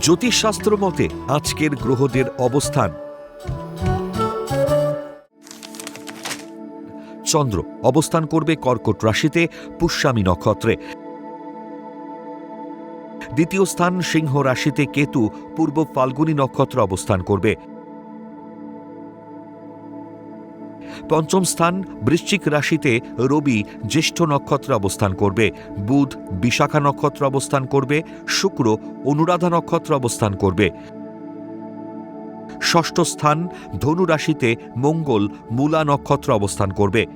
জ্যোতিষশাস্ত্র মতে আজকের গ্রহদের অবস্থান। চন্দ্র অবস্থান করবে কর্কট রাশিতে, পুষ্যামী নক্ষত্রে। দ্বিতীয় স্থান সিংহ রাশিতে কেতু, পূর্ব ফাল্গুনী নক্ষত্র অবস্থান করবে। পঞ্চম স্থান বৃশ্চিক রাশিতে রবি জ্যেষ্ঠ নক্ষত্রে অবস্থান করবে, বুধ বিশাখা নক্ষত্র অবস্থান করবে, শুক্র অনুরাধা নক্ষত্র অবস্থান করবে। ষষ্ঠ স্থান ধনু রাশিতে মঙ্গল মূলা নক্ষত্র অবস্থান করবে।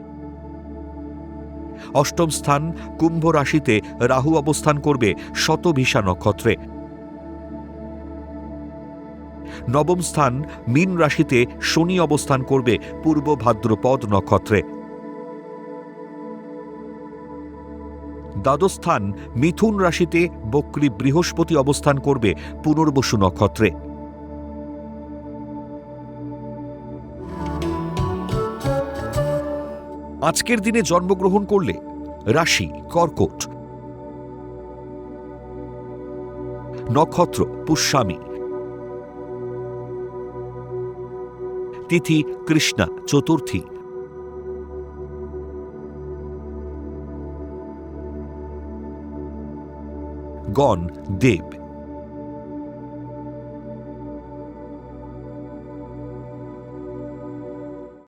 অষ্টম স্থান কুম্ভ রাশিতে রাহু অবস্থান করবে, শতভিসা নক্ষত্রে। নবম স্থান মীন রাশিতে শনি অবস্থান করবে পূর্ব ভাদ্রপদ নক্ষত্রে। দ্বাদশ স্থান মিথুন রাশিতে বক্রী বৃহস্পতি অবস্থান করবে পুনর্বসু নক্ষত্রে। আজকের দিনে জন্মগ্রহণ করলে রাশি, কর্কট, নক্ষত্র, পুষ্যামী तिथि कृष्ण चतुर्थी। गौन देव।